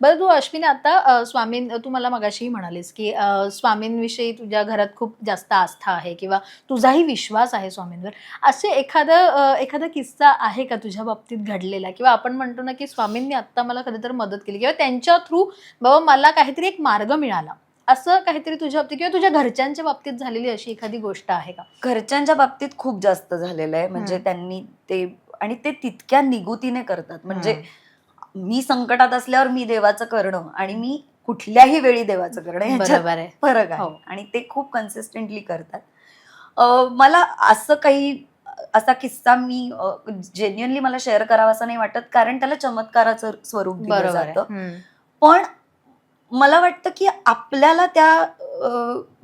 बरं तू अश्विनी आता स्वामीं तू मला मगाशी म्हणालीस की स्वामींविषयी तुझ्या घरात खूप जास्त आस्था आहे किंवा तुझाही विश्वास आहे स्वामींवर. असे एखादा एखादा किस्सा आहे का तुझ्या बाबतीत घडलेला? किंवा आपण म्हणतो ना की स्वामींनी आत्ता मला कधीतरी मदत केली किंवा त्यांच्या थ्रू बाबा मला काहीतरी एक मार्ग मिळाला. असं काहीतरी तुझ्या बाबतीत किंवा तुझ्या घरच्यांच्या बाबतीत झालेली अशी एखादी गोष्ट आहे का? घरच्यांच्या बाबतीत खूप जास्त झालेलं आहे. म्हणजे. त्यांनी ते आणि ते तितक्या निगुतीने करतात. म्हणजे मी संकटात असल्यावर मी देवाचं करणं आणि मी कुठल्याही वेळी देवाचं करणं ह्याच्यात बरोबर आहे फरक आहे हो. आणि ते खूप कन्सिस्टंटली करतात मला असं काही असा किस्सा मी जेन्युअनली मला शेअर करावा असं नाही वाटत कारण त्याला चमत्काराचं स्वरूप दिलं जातं. पण मला वाटतं की आपल्याला त्या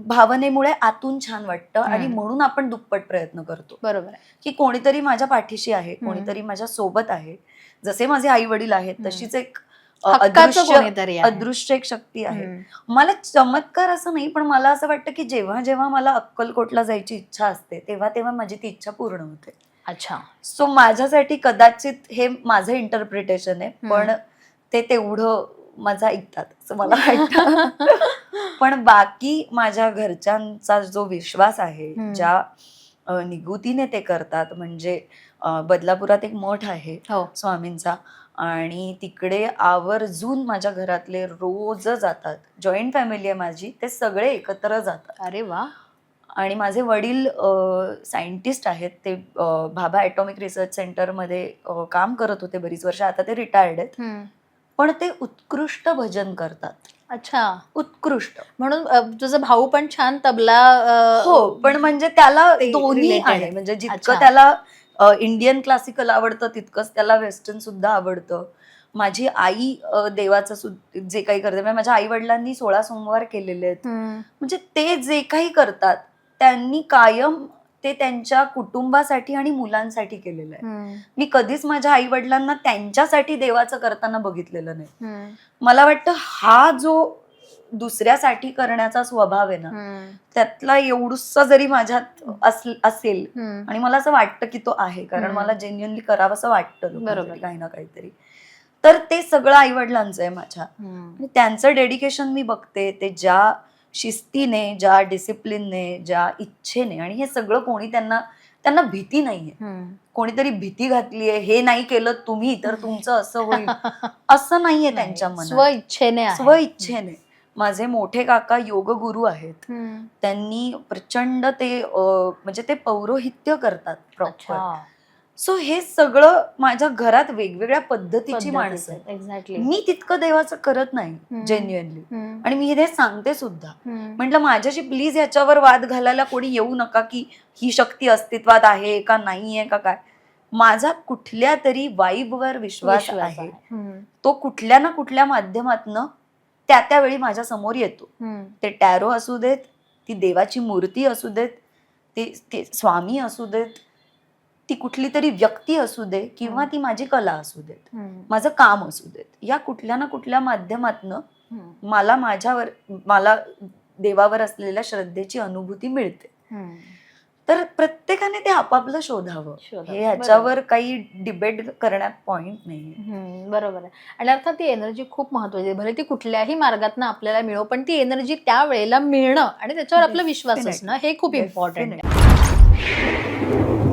भावनेमुळे आतून छान वाटतं आणि. म्हणून आपण दुप्पट प्रयत्न करतो बरोबर की कोणीतरी माझ्या पाठीशी आहे. कोणीतरी माझ्या सोबत आहे जसे माझे आई वडील आहेत. तशीच एक अदृश्य. अदृश्य एक शक्ती आहे. मला चमत्कार असं नाही पण मला असं वाटतं की जेव्हा जेव्हा मला अक्कलकोटला जायची इच्छा असते तेव्हा तेव्हा माझी ती इच्छा पूर्ण होते अच्छा सो माझ्यासाठी कदाचित हे माझं इंटरप्रिटेशन आहे. पण ते तेवढं माझं ऐकतात असं मला वाटतं पण बाकी माझ्या घरच्यांचा जो विश्वास आहे. ज्या अ, निगुतीने ते करतात. म्हणजे अ, बदलापुरात एक मठ आहे हो. स्वामींचा आणि तिकडे आवर्जून माझ्या घरातले रोज जातात. जॉईंट फॅमिली आहे माझी. ते सगळे एकत्र जातात. अरे वा! आणि माझे वडील सायंटिस्ट आहेत. ते अ, भाभा ॲटॉमिक रिसर्च सेंटरमध्ये अ, काम करत होते बरीच वर्ष. आता ते रिटायर्ड आहेत. हम्म. पण ते उत्कृष्ट भजन करतात. अच्छा उत्कृष्ट म्हणून तुझा भाऊ पण छान तबला हो पण म्हणजे त्याला दोन्ही आहे. म्हणजे. जितकं त्याला इंडियन क्लासिकल आवडतं तितकंच त्याला वेस्टर्न सुद्धा आवडतं माझी आई देवाचं सु- जे काही करते म्हणजे माझ्या आई वडिलांनी सोळा सोमवार केलेले आहेत. म्हणजे ते जे काही करतात त्यांनी कायम ते त्यांच्या कुटुंबासाठी आणि मुलांसाठी केलेलं आहे. मी कधीच माझ्या आई वडिलांना त्यांच्यासाठी देवाचं करताना बघितलेलं नाही. मला वाटतं हा जो दुसऱ्यासाठी करण्याचा स्वभाव आहे ना. त्यातला एवढूसा जरी माझ्यात अस- असेल. आणि मला असं वाटतं की तो आहे कारण. मला जेन्युअनली करावं असं वाटतं बरोबर. काही ना काहीतरी तर ते सगळं आई वडिलांचं आहे माझ्या त्यांचं डेडिकेशन मी बघते ते ज्या शिस्तीने ज्या डिसिप्लिनने ज्या इच्छेने आणि हे सगळं कोणी त्यांना त्यांना भीती नाहीये. कोणीतरी भीती घातलीये हे नाही केलं तुम्ही तर तुमचं असं होईल. असं नाहीये त्यांच्या मनात. स्वइच्छेने आहे. स्व इच्छेने माझे मोठे काका योग गुरु आहेत. त्यांनी प्रचंड ते म्हणजे ते पौरोहित्य करतात प्रॉपर सो हे सगळं माझ्या घरात वेगवेगळ्या पद्धतीची माणसं आहेत. एक्झॅक्टली मी तितकं देवाचं करत नाही. जेन्युअनली आणि मी हे सांगते सुद्धा. म्हटलं माझ्याशी प्लीज याच्यावर वाद घालायला कोणी येऊ नका की ही शक्ती अस्तित्वात आहे का नाहीये का काय? माझा कुठल्या तरी वाईबवर विश्वास आहे. तो कुठल्या ना कुठल्या माध्यमातनं त्या त्यावेळी माझ्यासमोर येतो. ते टॅरो असू देत ती देवाची मूर्ती असू देत ते स्वामी असू देत ती कुठली तरी व्यक्ती असू दे किंवा ती माझी कला असू देत माझं काम असू देत या कुठल्या ना कुठल्या माध्यमातनं मला माझ्यावर मला देवावर असलेल्या श्रद्धेची अनुभूती मिळते. तर प्रत्येकाने ते आपापलं शोधावं. हे ह्याच्यावर काही डिबेट करण्यात पॉइंट नाही बरोबर आहे. आणि अर्थात ती एनर्जी खूप महत्वाची भले ती कुठल्याही मार्गातनं आपल्याला मिळो पण ती एनर्जी त्या वेळेला मिळणं आणि त्याच्यावर आपला विश्वास. असणं हे खूप इम्पॉर्टंट आहे.